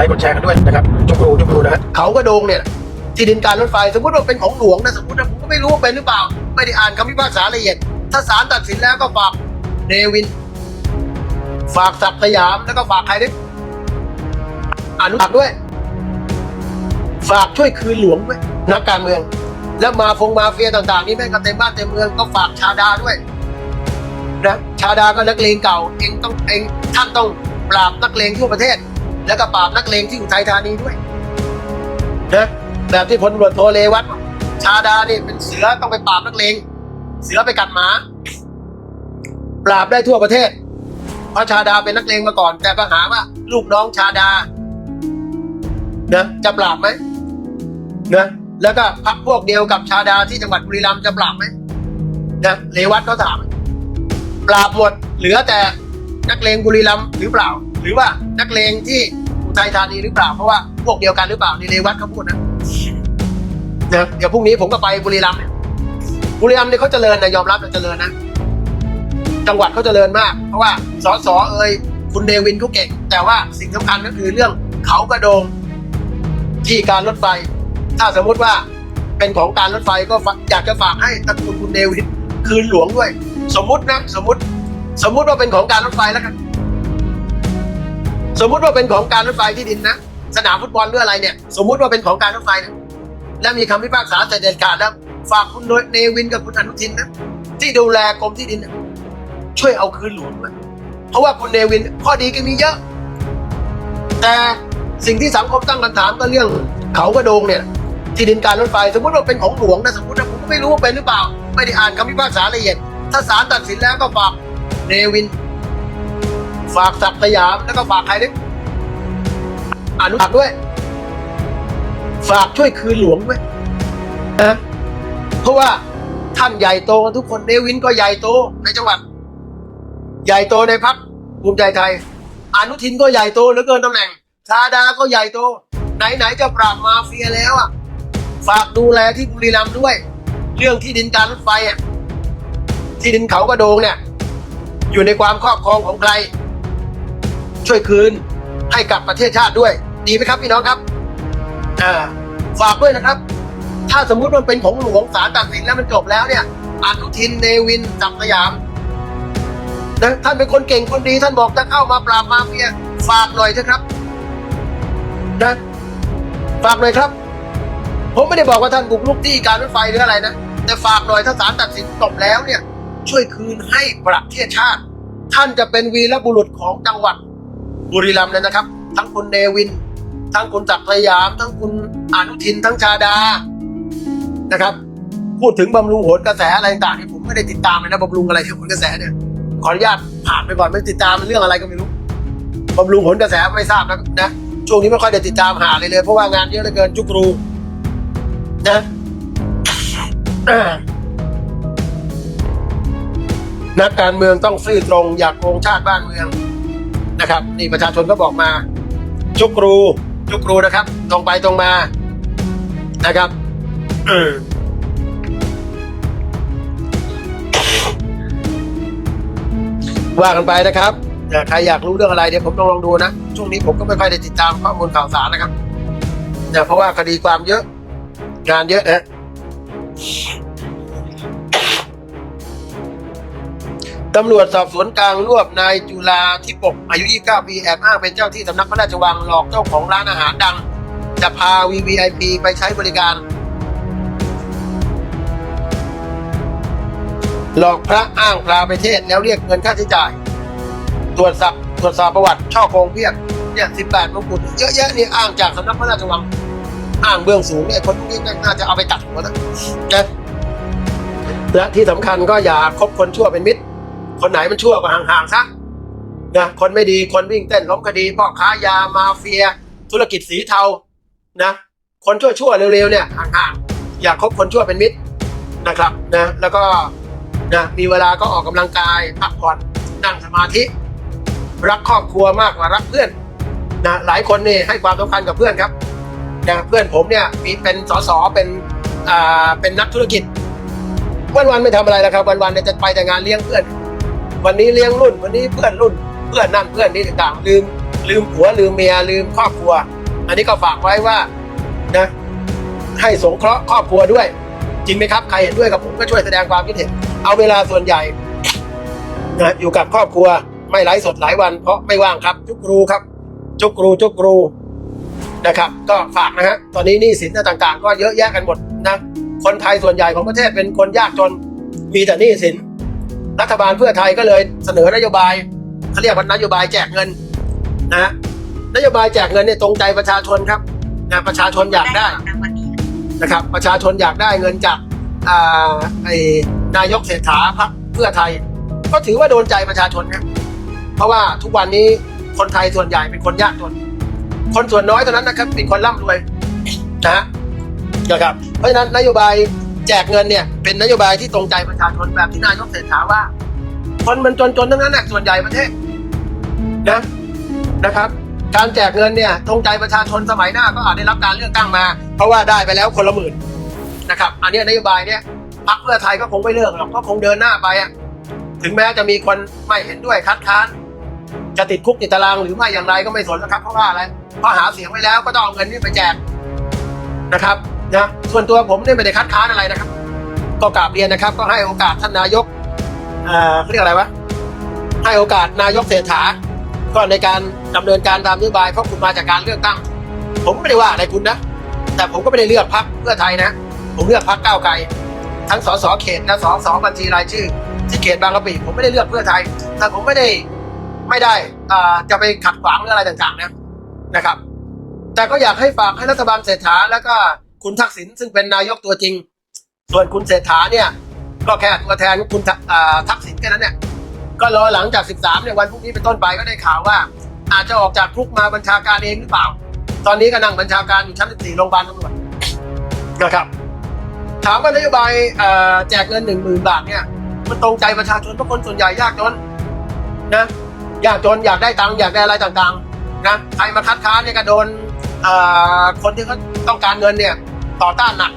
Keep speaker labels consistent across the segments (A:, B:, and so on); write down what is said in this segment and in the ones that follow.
A: ลค์กดแชร์กันด้วยนะครับจุกรูจุกรูนะฮะเขากระโดงเนี่ยที่ดินการรถไฟสมมติว่าเป็นของหลวงนะสมมตินะผมก็ไม่รู้ว่าเป็นหรือเปล่า ไม่ได้อ่านคำพิพากษาละเอียด ถ้าศาลตัดสินแล้วก็ฝากเนวิน ฝากศักดิ์สยามแล้วก็ฝากใครด้วยอนุรักษ์ด้วย ฝากช่วยคืนหลวงด้วยนักการเมือง แล้วมาฟงมาเฟียต่างๆนี่แม่งก็เต็มบ้านเต็มเมืองก็ฝากชาดาด้วยนะชาดาก็นักเลงเก่าเองต้องเองท่านต้องปราบนักเลงทั่วประเทศ แล้วก็ปราบนักเลงที่อุทัยธานีด้วยนะแบบที่พลตำรวจโทเลวัตบอกชาดานี่เป็นเสือต้องไปปราบนักเลง เสือไปกัดหมา ปราบได้ทั่วประเทศ เพราะชาดาเป็นนักเลงมาก่อน แต่ปัญหาว่าลูกน้องชาดานะจะปราบไหมนะแล้วก็พักพวกเดียวกับชาดาที่จังหวัดบุรีรัมย์จะปราบไหมนะเลวัตเขาถาม ปราบหมดเหลือแต่นักเลงบุรีรัมย์หรือเปล่า หรือว่านักเลงที่ อุทัยธานีหรือเปล่าเพราะว่าพวกเดียวกันหรือเปล่าในเลวัตเขาพูดนะนะเดี๋ยวพรุ่งนี้ผมก็ไปบุรีรัมย์บุรีรัมย์เนี่ยเขาเจริญนะยอมรับนะเจริญนะจังหวัดเขาเจริญมาก เพราะว่าสสเอ่ยคุณเดวินเขาเก่ง แต่ว่าสิ่งสำคัญก็คือเรื่องเขากระโดงที่การรถไฟ ถ้าสมมุติว่าเป็นของการรถไฟก็อยากจะฝากให้ตระกูลคุณเดวินคืนหลวงด้วย สมมตินะสมมติ สมมุติว่าเป็นของการรถไฟแล้วกัน สมมุติว่าเป็นของการรถไฟที่ดินนะ สนามฟุตบอลหรืออะไรเนี่ย สมมุติว่าเป็นของการรถไฟนะ และมีคำพิพากษาแต่เด็ดขาดแล้วฝากคุณเนวินกับคุณอนุทินนะ ที่ดูแลกรมที่ดิน ช่วยเอาคืนหลวงมาเพราะว่าคุณเนวินข้อดีก็มีเยอะ แต่สิ่งที่สังคมตั้งคำถามก็เรื่องเขากระโดงเนี่ย ที่ดินการรถไฟ สมมติว่าเป็นของหลวงนะสมมตินะผมก็ไม่รู้ว่าเป็นหรือเปล่า ไม่ได้อ่านคำพิพากษาละเอียดถ้าศาลตัดสินแล้วก็ฝากเนวิน ฝากศักดิ์สยามแล้วก็ฝากใครด้วยอนุรักษ์ด้วย ฝากช่วยคืนหลวงด้วยนะเพราะว่าท่านใหญ่โตกันทุกคนเนวินก็ใหญ่โตในจังหวัด ใหญ่โตในพักภูมิใจไทย อนุทินก็ใหญ่โตเหลือเกินตำแหน่งชาดาก็ใหญ่โต ไหนๆจะปราบมาเฟียแล้วอะ ฝากดูแลที่บุรีรัมย์ด้วย เรื่องที่ดินการรถไฟอะที่ดินเขากระโดงเนี่ย อยู่ในความครอบครองของใคร ช่วยคืนให้กับประเทศชาติด้วย ดีไหมครับพี่น้องครับอ่าฝากด้วยนะครับ ถ้าสมมุติมันเป็นของหลวงศาลตัดสินแล้วมันจบแล้วเนี่ยอนุทินเนวินจับสยามนะท่านเป็นคนเก่งคนดีท่านบอกจะเข้ามาปราบมาเฟียฝากหน่อยเถอะครับนะฝากหน่อยครับ ผมไม่ได้บอกว่าท่านบุกรุกที่การรถไฟหรืออะไรนะแต่ฝากหน่อยถ้าศาลตัดสินจบแล้วเนี่ย ช่วยคืนให้ประเทศชาติ ท่านจะเป็นวีรบุรุษของจังหวัด บุรีรัมย์เลยนะครับ ทั้งคุณเนวิน ทั้งคุณจักรสยาม ทั้งคุณอนุทินทั้งชาดานะครับ พูดถึงบำรุงโหนกระแสอะไรต่างๆที่ผมไม่ได้ติดตามเลยนะบำรุงอะไรที่โหนกระแสเนี่ยขออนุญาตผ่านไปก่อนไม่ติดตามเรื่องอะไรก็ไม่รู้บำรุงผลกระแสไม่ทราบนะนะช่วงนี้ไม่ค่อยได้ติดตามหาเลยเลยเพราะว่างานเยอะเหลือเกินจุกรูนะนักการเมืองต้องซื่อตรง อยากโกงชาติบ้านเมือง นะครับนี่ประชาชนก็บอกมาจุกรูจุกรูนะครับ ตรงไปตรงมานะครับเออว่ากันไปนะครับแต่ใครอยากรู้เรื่องอะไรเดี๋ยวผมลองลองดูนะ ช่วงนี้ผมก็ไม่ค่อยได้ติดตามข้อมูลข่าวสารนะครับเนี่ยเพราะว่าคดีความเยอะ งานเยอะนะ ตำรวจสอบสวนกลางรวบนายจุลาทิปกอายุ 29 ปีแอบอ้างเป็นเจ้าที่สำนักพระราชวังหลอกเจ้าของร้านอาหารดัง จะพา VVIP ไปใช้บริการ หลอกพระอ้างพราไปเทศแล้วเรียกเงินค่าใช้จ่าย ตรวจสอบตรวจสอบประวัติช่อโกงเพียบเนี่ยสิบแปดมงกุฎเยอะแยะนี่อ้างจากสำนักพระราชวัง อ้างเบื้องสูงเนี่ยคนพวกนี้น่าจะเอาไปตัดหัวนะนะและที่สำคัญก็อย่าคบคนชั่วเป็นมิตร คนไหนมันชั่วก็ห่างๆซะนะคนไม่ดีคนวิ่งเต้นล้มคดีพ่อค้ายามาเฟีย ธุรกิจสีเทานะคนชั่วๆเร็วๆเนี่ยห่างๆอย่าคบคนชั่วเป็นมิตรนะครับนะแล้วก็นะมีเวลาก็ออกกำลังกายพักผ่อนนั่งสมาธิ รักครอบครัวมากกว่ารักเพื่อนนะหลายคนนี่ให้ความสำคัญกับเพื่อนครับนะเพื่อนผมเนี่ยมีเป็นสสเป็นอ่าเป็นนักธุรกิจ วันๆไม่ทำอะไรแล้วครับ วันๆเนี่ยจะไปแต่งานเลี้ยงเพื่อน วันนี้เลี้ยงรุ่น วันนี้เพื่อนรุ่น เพื่อนนั่นเพื่อนนี่ต่างๆลืม ลืมผัวลืมเมียลืมครอบครัว อันนี้ก็ฝากไว้ว่านะให้สงเคราะห์ครอบครัวด้วย จริงไหมครับ ใครเห็นด้วยกับผมก็ช่วยแสดงความคิดเห็น เอาเวลาส่วนใหญ่นะอยู่กับครอบครัวไม่ไลฟ์สดหลายวัน เพราะไม่ว่างครับ จุกรูครับ จุกรูจุกรูนะครับ ก็ฝากนะฮะตอนนี้หนี้สินต่างๆ ก็เยอะแยะกันหมดนะคนไทยส่วนใหญ่ของประเทศเป็นคนยากจนมีแต่หนี้สิน รัฐบาลเพื่อไทยก็เลยเสนอนโยบายเขาเรียกว่านโยบายแจกเงินนะฮะนโยบายแจกเงินเนี่ยตรงใจประชาชนครับนะประชาชนอยากได้นะครับ ประชาชนอยากได้เงินจากนายกเศรษฐาพรรคเพื่อไทย ก็ถือว่าโดนใจประชาชนนะเพราะว่าทุกวันนี้คนไทยส่วนใหญ่เป็นคนยากจนคนส่วนน้อยเท่านั้นนะครับเป็นคนร่ำรวยนะฮะนะครับ เพราะฉะนั้นนโยบาย แจกเงินเนี่ยเป็นนโยบายที่ตรงใจประชาชนแบบที่นายกเศรษฐาว่า คนมันจนๆทั้งนั้นแหละส่วนใหญ่ประเทศนะนะครับ การแจกเงินเนี่ยตรงใจประชาชนสมัยหน้าก็อาจได้รับการเลือกตั้งมา เพราะว่าได้ไปแล้วคนละหมื่นนะครับ อันนี้นโยบายเนี่ยพรรคเพื่อไทยก็คงไม่เลือกหรอกก็คงเดินหน้าไปอะถึงแม้จะมีคนไม่เห็นด้วยคัดค้าน จะติดคุกติดตารางหรือไม่อย่างไรก็ไม่สนนะครับเพราะว่าอะไรเพราะหาเสียงไว้แล้วก็ต้องเอาเงินนี้ไปแจกนะครับ นะส่วนตัวผมเนี่ยไม่ได้คัดค้านอะไรนะครับ ก็กราบเรียนนะครับ ก็ให้โอกาสท่านนายกเอ่อเขาเรียกอะไรวะให้โอกาสนายกเศรษฐา ก็ในการดำเนินการตามนโยบายเพราะคุณมาจากการเลือกตั้ง ผมไม่ได้ว่าอะไรคุณนะ แต่ผมก็ไม่ได้เลือกพรรคเพื่อไทยนะ ผมเลือกพรรคก้าวไกล ทั้งสสเขตและสสบัญชีรายชื่อ ที่เขตบางกะปิผมไม่ได้เลือกเพื่อไทย แต่ผมไม่ได้ไม่ได้อ่าจะไปขัดขวางหรืออะไรต่างๆนะนะครับ แต่ก็อยากให้ฝากให้รัฐบาลเศรษฐาแล้วก็ คุณทักษิณซึ่งเป็นนายกตัวจริง ส่วนคุณเศรษฐาเนี่ย ก็แค่ตัวแทนของคุณทักษิณแค่นั้นเนี่ยก็รอหลังจาก 13เนี่ยวันพรุ่งนี้เป็นต้นไปก็ได้ข่าวว่า อาจจะออกจากคุกมาบัญชาการเองหรือเปล่า ตอนนี้ก็นั่งบัญชาการอยู่ชั้น14โรงพยาบาลตำรวจนะครับ ถามว่านโยบายแจกเงิน 1 0,000 บาทเนี่ยมันตรงใจประชาชนเพราะคนส่วนใหญ่ยากจนนะอยากจนอยากได้ตังค์อยากได้อะไรต่างๆนะใครมาคัดค้านเนี่ยก็โดนคนที่เขาต้องการเงินเนี่ย ต่อต้านหนัก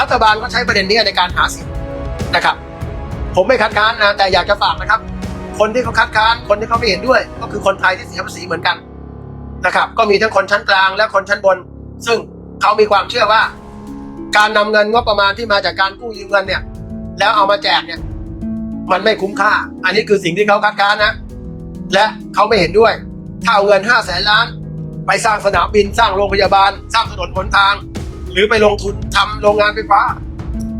A: รัฐบาลก็ใช้ประเด็นนี้ในการหาเสียงนะครับ ผมไม่คัดค้านนะแต่อยากจะฝากนะครับ คนที่เขาคัดค้านคนที่เขาไม่เห็นด้วย ก็คือคนไทยที่เสียภาษีเหมือนกันนะครับ ก็มีทั้งคนชั้นกลางและคนชั้นบน ซึ่งเขามีความเชื่อว่า การนำเงินงบประมาณที่มาจากการกู้ยืมเงินเนี่ย แล้วเอามาแจกเนี่ยมันไม่คุ้มค่า อันนี้คือสิ่งที่เขาคัดค้านนะ และเขาไม่เห็นด้วย ถ้าเอาเงินห้าแสนล้าน ไปสร้างสนามบิน สร้างโรงพยาบาล สร้างถนนหนทาง หรือไปลงทุนทำโรงงานไฟฟ้า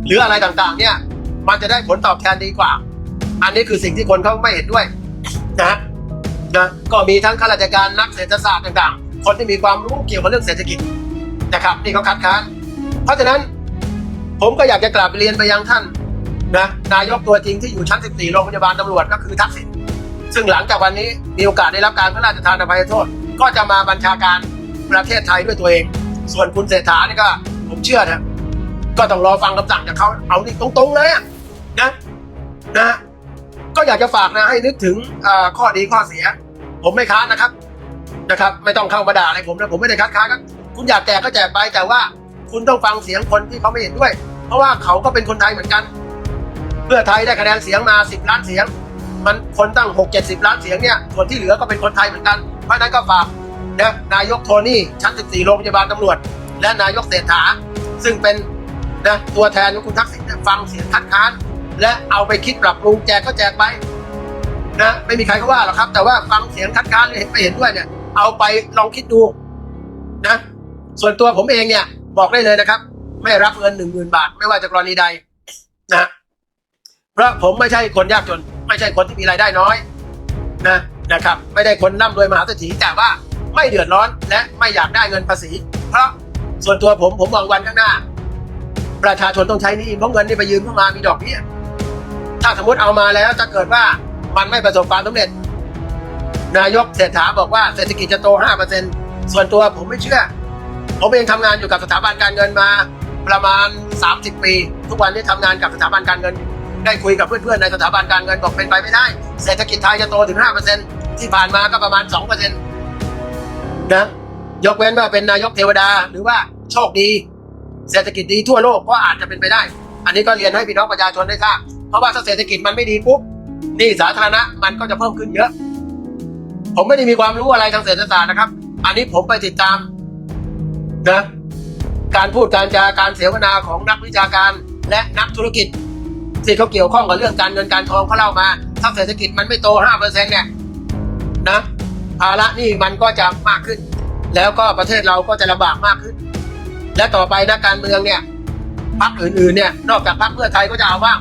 A: หรืออะไรต่างๆ เนี่ย มันจะได้ผลตอบแทนดีกว่า อันนี้คือสิ่งที่คนเขาไม่เห็นด้วยนะนะก็มีทั้งข้าราชการนักเศรษฐศาสตร์ต่างๆ คนที่มีความรู้เกี่ยวกับเรื่องเศรษฐกิจนะครับนี่เขาคัดค้าน เพราะฉะนั้นผมก็อยากจะกราบเรียนไปยังท่านนะนายกตัวจริงที่อยู่ชั้น 14 โรงพยาบาลตำรวจก็คือทักษิณซึ่งหลังจากวันนี้มีโอกาสได้รับการพระราชทานอภัยโทษ ก็จะมาบัญชาการประเทศไทยด้วยตัวเอง ส่วนคุณเศรษฐานี่ก็ ผมเชื่อนะก็ต้องรอฟังคำสั่งจากเขาเอานี่ตรงๆเลยนะนะ ก็อยากจะฝากนะให้นึกถึงข้อดีข้อเสีย ผมไม่ค้านนะครับนะครับ ไม่ต้องเข้ามาด่าอะไรผมนะผมไม่ได้คัดค้านครับคุณอยากแจกก็แจกไปแต่ว่า คุณต้องฟังเสียงคนที่เขาไม่เห็นด้วย เพราะว่าเขาก็เป็นคนไทยเหมือนกัน เพื่อไทยได้คะแนนเสียงมา 10 ล้านเสียง มันคนตั้ง 6 70 ล้านเสียงเนี่ยส่วนที่เหลือก็เป็นคนไทยเหมือนกันเพราะนั้นก็ฝาก นะนายกโทนี่ชั้น14โรงพยาบาลตำรวจ และนายกเศรษฐา ซึ่งเป็นนะตัวแทนของคุณทักษิณฟังเสียงคัดค้าน และเอาไปคิดปรับปรุงแจกก็แจกไปนะไม่มีใครเขาว่าหรอกครับ แต่ว่าฟังเสียงคัดค้านเห็นไม่เห็นด้วยเนี่ย เอาไปลองคิดดูนะส่วนตัวผมเองเนี่ยบอกได้เลยนะครับ ไม่รับเงินหนึ่งหมื่นบาท ไม่ว่าจะกรณีใดนะเพราะผมไม่ใช่คนยากจน ไม่ใช่คนที่มีรายได้น้อยนะนะครับ ไม่ได้คนร่ำรวยมหาเศรษฐีแต่ว่า ไม่เดือดร้อนและไม่อยากได้เงินภาษี เพราะส่วนตัวผมผมมองวันข้างหน้า ประชาชนต้องใช้นี่เพราะเงินที่ไปยืมเข้ามามีดอกเบี้ยถ้าสมมติเอามาแล้วจะเกิดว่ามันไม่ประสบความสำเร็จ นายกเศรษฐาบอกว่าเศรษฐกิจจะโต 5%ส่วนตัวผมไม่เชื่อ ผมเองทำงานอยู่กับสถาบันการเงินมาประมาณ 30 ปี ทุกวันนี้ทำงานกับสถาบันการเงิน ได้คุยกับเพื่อนๆในสถาบันการเงินบอกเป็นไปไม่ได้ เศรษฐกิจไทยจะโตถึง 5%ที่ผ่านมาก็ประมาณ 2% นะ ยกเว้นว่าเป็นนายกเทวดาหรือว่าโชคดี เศรษฐกิจดีทั่วโลกก็อาจจะเป็นไปได้ อันนี้ก็เรียนให้พี่น้องประชาชนได้ทราบเพราะว่าถ้าเศรษฐกิจมันไม่ดีปุ๊บหนี่สาธารณะมันก็จะเพิ่มขึ้นเยอะ ผมไม่ได้มีความรู้อะไรทางเศรษฐศาสตร์นะครับ อันนี้ผมไปติดตามนะการพูดการจาการเสวนาของนักวิชาการและนักธุรกิจที่เขาเกี่ยวข้องกับเรื่องการเงินการทองเขาเล่ามา ถ้าเศรษฐกิจมันไม่โตห้าเปอร์เซ็นเนี่ยนะ ภาระหนี่มันก็จะมากขึ้น แล้วก็ประเทศเราก็จะลำบากมากขึ้น และต่อไปนักการเมืองเนี่ยพรรคอื่นๆเนี่ยนอกจากพรรคเพื่อไทยก็จะเอาบ้าง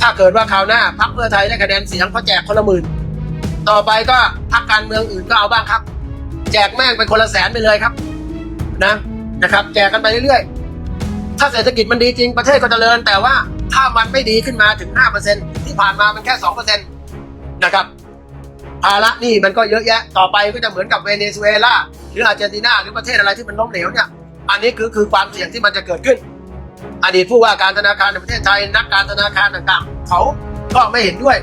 A: ถ้าเกิดว่าคราวหน้าพรรคเพื่อไทยได้คะแนนเสียงเขาแจกคนละหมื่นต่อไปก็พรรคการเมืองอื่นก็เอาบ้างครับ แจกแม่งเป็นคนละแสนไปเลยครับนะนะครับ แจกกันไปเรื่อยๆ ถ้าเศรษฐกิจมันดีจริงประเทศก็จเจริญ แต่ว่าถ้ามันไม่ดีขึ้นมาถึง 5%ที่ผ่านมามันแค่ 2%นะครับ ภาระหนี่มันก็เยอะแยะ ต่อไปก็จะเหมือนกับเวเนซุเอลาหรืออาร์เจนตินาหรือประเทศอะไรที่มันล้มเหลวเนี่ย อันนี้คือคือความเสี่ยงที่มันจะเกิดขึ้น อดีตผู้ว่าการธนาคารในประเทศไทยนักการธนาคารต่างๆ เขาก็ไม่เห็นด้วย